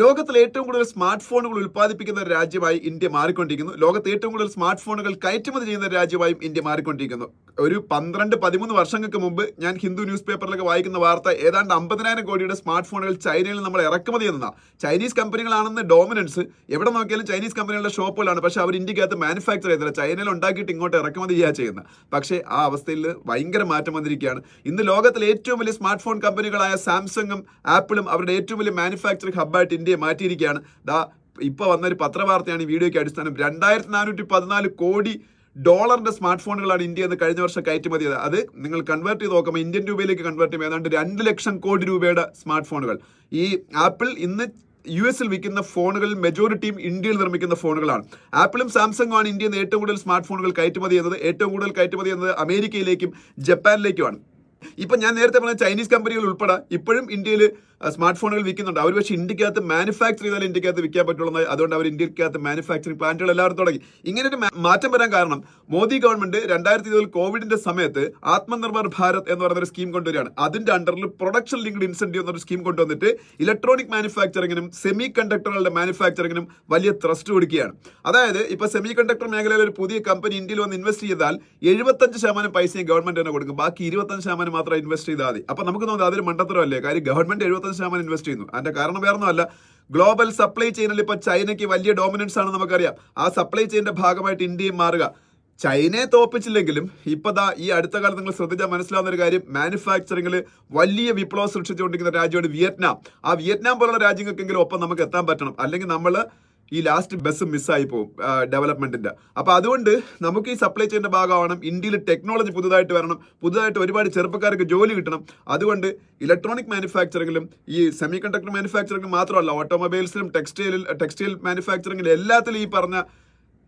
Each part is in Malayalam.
ലോകത്തിൽ ഏറ്റവും കൂടുതൽ സ്മാർട്ട് ഫോണുകൾ ഉൽപ്പാദിപ്പിക്കുന്ന രാജ്യമായി ഇന്ത്യ മാറിക്കൊണ്ടിരിക്കുന്നു. ലോകത്ത് ഏറ്റവും കൂടുതൽ സ്മാർട്ട് ഫോണുകൾ കയറ്റുമതി ചെയ്യുന്ന രാജ്യമായും ഇന്ത്യ മാറിക്കൊണ്ടിരിക്കുന്നു. ഒരു പന്ത്രണ്ട് പതിമൂന്ന് വർഷങ്ങൾക്ക് മുമ്പ് ഞാൻ ഹിന്ദു ന്യൂസ് പേപ്പറിലൊക്കെ വായിക്കുന്ന വാർത്ത ഏതാണ്ട് അമ്പതിനായിരം കോടിയുടെ സ്മാർട്ട് ഫോണുകൾ ചൈനയിൽ നമ്മൾ ഇറക്കുമതി എന്നതാണ് ചൈനീസ് കമ്പനികളാണെന്ന് ഡോമിനൻസ്. എവിടെ നോക്കിയാലും ചൈനീസ് കമ്പനികളുടെ ഷോപ്പുകളാണ് പക്ഷെ അവർ ഇന്ത്യക്കകത്ത് മാനുഫാക്ചർ ചെയ്തില്ല ചൈനയിൽ ഉണ്ടാക്കിയിട്ട് ഇങ്ങോട്ട് ഇറക്കുമതി ചെയ്യാ ചെയ്യുന്നത്. പക്ഷേ ആ അവസ്ഥയിൽ ഭയങ്കര മാറ്റം വന്നിരിക്കുകയാണ്. ഇന്ന് ലോകത്തിലെ ഏറ്റവും വലിയ സ്മാർട്ട് ഫോൺ കമ്പനികളായ സാംസങ്ങും ആപ്പിളും അവരുടെ ഏറ്റവും വലിയ മാനുഫാക്ചറിംഗ് ഹബ്ബായിട്ട് ഇന്ത്യയെ മാറ്റിയിരിക്കുകയാണ്. ദാ ഇപ്പോൾ വന്നൊരു പത്രവാർത്തയാണ് ഈ വീഡിയോയ്ക്ക് അടിസ്ഥാനം. രണ്ടായിരത്തി നാനൂറ്റി പതിനാല് കോടി ഡോളറിന്റെ സ്മാർട്ട് ഫോണുകളാണ് ഇന്ത്യ എന്ന് കഴിഞ്ഞ വർഷം കയറ്റുമതി ചെയ്തത് അത് നിങ്ങൾ കൺവേർട്ട് ചെയ്ത് നോക്കുമ്പോൾ ഇന്ത്യൻ രൂപയിലേക്ക് കൺവേർട്ട് ചെയ്യുമ്പോൾ ഏതാണ്ട് രണ്ട് ലക്ഷം കോടി രൂപയുടെ സ്മാർട്ട് ഫോണുകൾ ഈ ആപ്പിൾ ഇന്ന് യു എസിൽ വിൽക്കുന്ന ഫോണുകളിൽ മെജോറിറ്റിയും ഇന്ത്യയിൽ നിർമ്മിക്കുന്ന ഫോണുകളാണ്. ആപ്പിളും സാംസങ്ങും ആണ് ഇന്ത്യയിൽ നിന്ന് ഏറ്റവും കൂടുതൽ സ്മാർട്ട് ഫോണുകൾ കയറ്റുമതി ചെയ്യുന്നത്. ഏറ്റവും കൂടുതൽ കയറ്റുമതി ചെയ്യുന്നത് അമേരിക്കയിലേക്കും ജപ്പാനിലേക്കുമാണ്. ഇപ്പം ഞാൻ നേരത്തെ പറഞ്ഞ ചൈനീസ് കമ്പനികൾ ഉൾപ്പെടെ ഇപ്പോഴും ഇന്ത്യയിൽ സ്മാർട്ട് ഫോണുകൾ വിൽക്കുന്നുണ്ട്. അവർ പക്ഷേ ഇന്ത്യക്കകത്ത് മാനുഫാക്ചർ ചെയ്താൽ ഇന്ത്യക്കകത്ത് വിൽക്കാൻ പറ്റുള്ളൂ അതുകൊണ്ട് അവർ ഇന്ത്യക്കകത്ത് മാനുഫാക്ചറിംഗ് പ്ലാന്റുകൾ എല്ലാവരും തുടങ്ങി. ഇങ്ങനെ ഒരു മാറ്റം വരാൻ കാരണം മോദി ഗവൺമെന്റ് രണ്ടായിരത്തി ഇരുപതിൽ കോവിഡിന്റെ സമയത്ത് ആത്മനിർഭർ ഭാരത് എന്ന് പറയുന്ന ഒരു സ്കീം കൊണ്ടുവരികയാണ്. അതിന്റെ അണ്ടറിൽ പ്രൊഡക്ഷൻ ലിങ്ക്ഡ് ഇൻസെന്റീവ് എന്നൊരു സ്കീം കൊണ്ടുവന്നിട്ട് ഇലക്ട്രോണിക് മാനുഫാക്ചറിങ്ങിനും സെമി കണ്ടക്ടറുകളുടെ മാനുഫാക്ചറിങ്ങിനും വലിയ ത്രസ്റ്റ് കൊടുക്കുകയാണ്. അതായത് ഇപ്പൊ സെമി കണ്ടക്ടർ മേഖലയിൽ ഒരു പുതിയ കമ്പനി ഇന്ത്യയിൽ വന്ന് ഇൻവെസ്റ്റ് ചെയ്താൽ എഴുപത്തഞ്ച് ശതമാനം പൈസയും ഗവൺമെന്റ് തന്നെ കൊടുക്കും. ബാക്കി ഇരുപത്തഞ്ച് ശതമാനം മാത്രം ഇൻവെസ്റ്റ് ചെയ്താൽ മതി. അപ്പൊ നമുക്ക് തോന്നുന്നത് അതൊരു മണ്ടത്തരമല്ലേ? കാര്യം ഗവൺമെന്റ് എഴുപത്തഞ്ച് ശതമാനം ഇൻവെസ്റ്റ് ചെയ്യുന്നു. അതിന്റെ കാരണം വേറെ ഒന്നുമല്ല ഗ്ലോബൽ സപ്ലൈ ചെയിനിൽ ഇപ്പൊ ചൈനയ്ക്ക് വലിയ ഡോമിനൻസ് ആണ് നമുക്കറിയാം. ആ സപ്ലൈ ചെയിന്റെ ഭാഗമായിട്ട് ഇന്ത്യയും മാറുക. ചൈനയെ തോപ്പിച്ചില്ലെങ്കിലും ഇപ്പൊ ദാ ഈ അടുത്ത കാലത്ത് നിങ്ങൾ ശ്രദ്ധിച്ചാൽ മനസ്സിലാവുന്ന ഒരു കാര്യം. മാനുഫാക്ചറിംഗിൽ വലിയ വിപ്ലവം സൃഷ്ടിച്ചുകൊണ്ടിരിക്കുന്ന രാജ്യമാണ് വിയറ്റ്നാം. ആ വിയറ്റ്നാം പോലുള്ള രാജ്യങ്ങൾക്കെങ്കിലും ഒപ്പം നമുക്ക് എത്താൻ പറ്റണം. അല്ലെങ്കിൽ നമ്മൾ ഈ ലാസ്റ്റ് ബസ് മിസ്സായി പോകും ഡെവലപ്മെന്റിന്റെ അപ്പൊ അതുകൊണ്ട് നമുക്ക് ഈ സപ്ലൈ ചെയിന്റെ ഭാഗമാവണം. ഇന്ത്യയിൽ ടെക്നോളജി പുതുതായിട്ട് വരണം. പുതുതായിട്ട് ഒരുപാട് ചെറുപ്പക്കാർക്ക് ജോലി കിട്ടണം. അതുകൊണ്ട് ഇലക്ട്രോണിക് മാനുഫാക്ചറിംഗിലും ഈ സെമി കണ്ടക്ടർ മാനുഫാക്ചറിംഗിലും മാത്രമല്ല ഓട്ടോമൊബൈൽസിലും ടെക്സ്റ്റൈലിൽ ടെക്സ്റ്റൈൽ മാനുഫാക്ചറിംഗിലും എല്ലാത്തിലും ഈ പറഞ്ഞ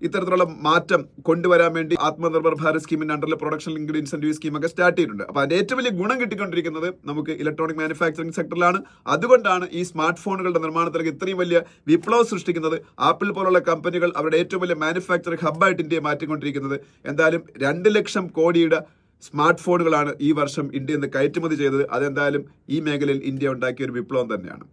ഇത്തരത്തിലുള്ള മാറ്റം കൊണ്ടുവരാൻ വേണ്ടി ആത്മനിർഭർ ഭാരത് സ്കീമിന്റെ അണ്ടറിൽ പ്രൊഡക്ഷൻ ലിങ്ക്ഡ് ഇൻസെന്റീവ് സ്കീം ഒക്കെ സ്റ്റാർട്ട് ചെയ്തിട്ടുണ്ട്. അപ്പൊ അതിന്റെ ഏറ്റവും വലിയ ഗുണം കിട്ടിക്കൊണ്ടിരിക്കുന്നത് നമുക്ക് ഇലക്ട്രോണിക് മാനുഫാക്ചറിംഗ് സെക്ടറിലാണ് അതുകൊണ്ടാണ് ഈ സ്മാർട്ട് ഫോണുകളുടെ നിർമ്മാണത്തിലേക്ക് ഇത്രയും വലിയ വിപ്ലവം സൃഷ്ടിക്കുന്നത്. ആപ്പിൾ പോലുള്ള കമ്പനികൾ അവരുടെ ഏറ്റവും വലിയ മാനുഫാക്ചറിംഗ് ഹബ്ബായിട്ട് ഇന്ത്യയെ മാറ്റിക്കൊണ്ടിരിക്കുന്നത്. എന്തായാലും രണ്ട് ലക്ഷം കോടിയുടെ സ്മാർട്ട് ഫോണുകളാണ് ഈ വർഷം ഇന്ത്യ നിന്ന് കയറ്റുമതി ചെയ്തത്. അതെന്തായാലും ഈ മേഖലയിൽ ഇന്ത്യ ഉണ്ടാക്കിയ ഒരു വിപ്ലവം തന്നെയാണ്.